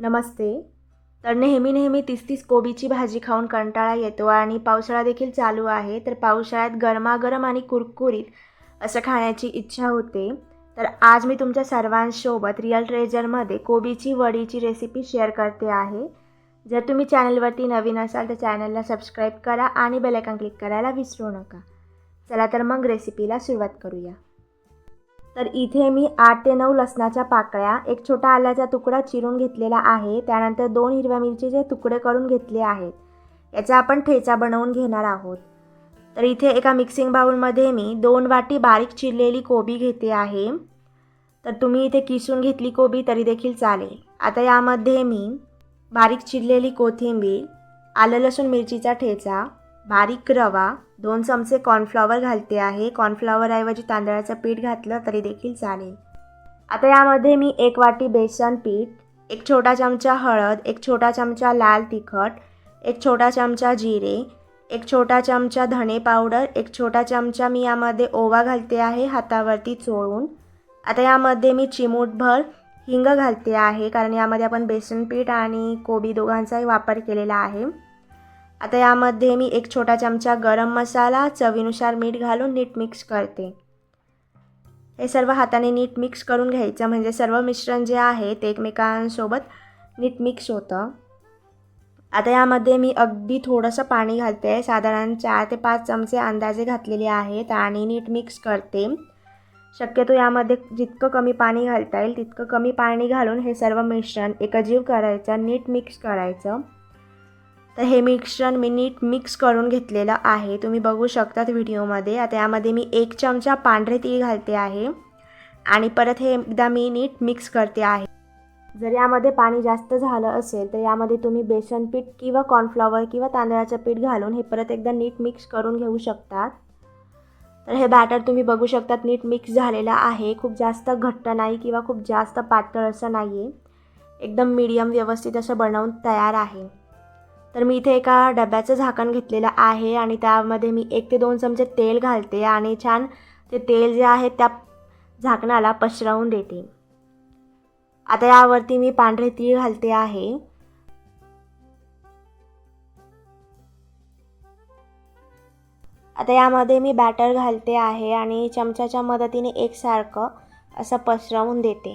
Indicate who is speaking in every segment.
Speaker 1: नमस्ते. तर नेहमी नेहमी तीस तीस कोबीची भाजी खाऊन कंटाळा येतो आणि पावसाळा देखील चालू आहे. तर पावसाळ्यात गरमागरम आणि कुरकुरीत असं खाण्याची इच्छा होते. तर आज मी तुमच्या सर्वांसोबत रिअल ट्रेजरमध्ये कोबीची वडीची रेसिपी शेअर करते आहे. जर तुम्ही चॅनलवरती नवीन असाल तर चॅनलला सबस्क्राईब करा आणि बेलायकॉन क्लिक करायला विसरू नका. चला तर मग रेसिपीला सुरुवात करूया. तर इथे मी आठ ते नऊ लसणाच्या पाकळ्या एक छोटा आल्याचा तुकडा चिरून घेतलेला आहे. त्यानंतर दोन हिरव्या मिरचीचे तुकडे करून घेतले आहेत. याचा आपण ठेचा बनवून घेणार आहोत. तर इथे एका मिक्सिंग बाउलमध्ये मी दोन वाटी बारीक चिरलेली कोबी घेते आहे. तर तुम्ही इथे किसून घेतली कोबी तरी देखील चालेल. आता यामध्ये मी बारीक चिरलेली कोथिंबीर आलं लसूण मिरचीचा ठेचा बारीक रवा दोन चमचे कॉर्नफ्लॉवर घालते आहे. कॉर्नफ्लॉवरऐवजी तांदळाचं पीठ घातलं तरी देखील चालेल. आता यामध्ये मी एक वाटी बेसन पीठ एक छोटा चमचा हळद एक छोटा चमचा लाल तिखट एक छोटा चमचा जिरे एक छोटा चमचा धणे पावडर एक छोटा चमचा मी यामध्ये ओवा घालते आहे हातावरती चोळून. आता यामध्ये मी चिमूटभर हिंग घालते आहे कारण यामध्ये आपण बेसन पीठ आणि कोबी दोघांचाही वापर केलेला आहे. आता यामध्ये मी एक छोटा चमचा गरम मसाला चवीनुसार मीठ घालून नीट मिक्स करते. हे सर्व हाताने नीट मिक्स करून घ्यायचं. म्हणजे सर्व मिश्रण जे आहे ते एकमेकांसोबत नीट मिक्स होतं. आता यामध्ये मी अगदी थोडंसं पाणी घालते. साधारण चार ते पाच चमचे अंदाजे घातलेले आहेत आणि नीट मिक्स करते. शक्यतो यामध्ये जितकं कमी पाणी घालता येईल तितकं कमी पाणी घालून हे सर्व मिश्रण एकजीव करायचं नीट मिक्स करायचं. तर हे मिश्रण मी नीट मिक्स करून घेतलेलं आहे. तुम्ही बघू शकतात व्हिडिओमध्ये. आता यामध्ये मी एक चमचा पांढरे तीळ घालते आहे. आणि परत हे एकदा मी नीट मिक्स करते आहे. जर यामध्ये पाणी जास्त झालं असेल तर यामध्ये तुम्ही बेसन पीठ किंवा कॉर्नफ्लॉवर किंवा तांदळाचं पीठ घालून हे परत एकदा नीट मिक्स करून घेऊ शकतात. तर हे बॅटर तुम्ही बघू शकतात नीट मिक्स झालेलं आहे. खूप जास्त घट्ट नाही किंवा खूप जास्त पातळ असं नाही आहे एकदम मीडियम व्यवस्थित असं बनवून तयार आहे. तर मी इथे एका डब्याचं झाकण घेतलेलं आहे आणि त्यामध्ये मी एक ते दोन चमचे तेल घालते आणि छान ते तेल जे आहे त्या झाकणाला पसरवून देते. आता यावरती मी पांढरे तीळ घालते आहे. आता यामध्ये मी बॅटर घालते आहे आणि चमच्याच्या मदतीने एकसारखं असं पसरवून देते.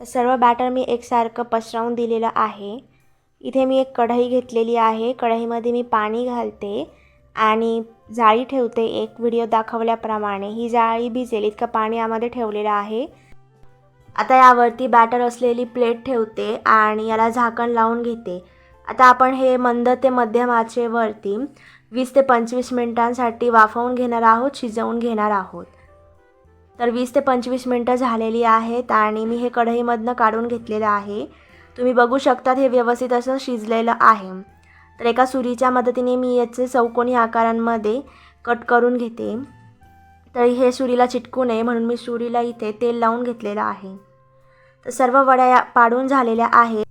Speaker 1: तर सर्व बॅटर मी एकसारखं पसरवून दिलेलं आहे. इथे मी एक कढई घेतलेली आहे. कढईमध्ये मी पाणी घालते आणि जाळी ठेवते. एक व्हिडिओ दाखवल्याप्रमाणे ही जाळी भिजेल इतकं पाणी यामध्ये ठेवलेलं आहे. आता यावरती बॅटर असलेली प्लेट ठेवते आणि याला झाकण लावून घेते. आता आपण हे मंद ते मध्यम आचेवरती वीस ते पंचवीस मिनटांसाठी वाफवून घेणार आहोत शिजवून घेणार आहोत. तर वीस ते पंचवीस मिनटं झालेली आहेत आणि मी हे कढईमधनं काढून घेतलेलं आहे. तुम्ही बघू शकतात हे व्यवस्थित असं शिजलेलं आहे. तर एका सुरीच्या मदतीने मी याचे चौकोनी आकारांमध्ये कट करून घेते. तर हे सुरीला चिटकू नये म्हणून मी सुरीला इथे तेल लावून घेतलेलं आहे. तर सर्व वड्या पाडून झालेल्या आहेत.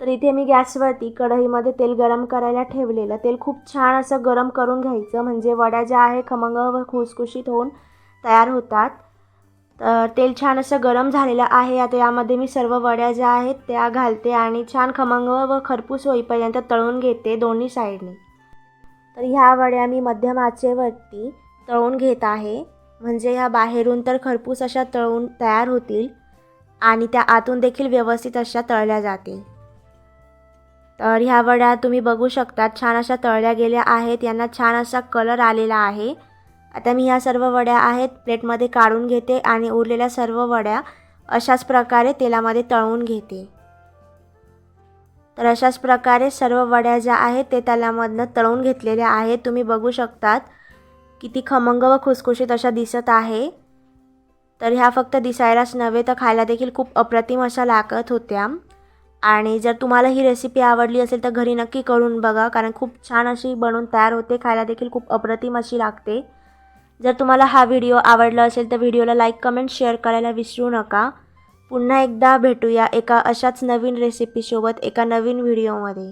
Speaker 1: तर इथे मी गॅसवरती कढईमध्ये तेल गरम करायला ठेवलेलं. तेल खूप छान असं गरम करून घ्यायचं. म्हणजे वड्या ज्या आहे खमंग व खुसखुशीत होऊन तयार होतात. तर तेल छान असं गरम झालेलं आहे. आता यामध्ये मी सर्व वड्या ज्या आहेत त्या घालते आणि छान खमंग व खरपूस होईपर्यंत तळून घेते दोन्ही साईडने. तर ह्या वड्या मी मध्यम आचेवरती तळून घेत आहे. म्हणजे ह्या बाहेरून तर खरपूस अशा तळून तयार होतील आणि त्या आतून देखील व्यवस्थित अशा तळल्या जातील. तर ह्या वड्या तुम्ही बघू शकता छान अशा तळल्या गेल्या आहेत. यांना छान असा कलर आलेला आहे. आता मी ह्या सर्व वड्या आहेत प्लेटमध्ये काढून घेते आणि उरलेल्या सर्व वड्या अशाच प्रकारे तेलामध्ये तळून घेते. तर अशाच प्रकारे सर्व वड्या ज्या आहेत ते तेलामधनं तळून घेतलेल्या आहेत. तुम्ही बघू शकतात किती खमंग व खुसखुशीत अशा दिसत आहे. तर ह्या फक्त दिसायलाच नव्हे तर खायला देखील खूप अप्रतिम अशा लागत होत्या. आणि जर तुम्हाला ही रेसिपी आवडली असेल तर घरी नक्की करून बघा. कारण खूप छान अशी बनवून तयार होते. खायला देखील खूप अप्रतिम अशी लागते. जर तुम्हाला हा व्हिडिओ आवडला असेल तर व्हिडिओला लाईक कमेंट शेअर करायला विसरू नका. पुन्हा एकदा भेटूया एका अशाच नवीन रेसिपीसोबत एका नवीन व्हिडिओमध्ये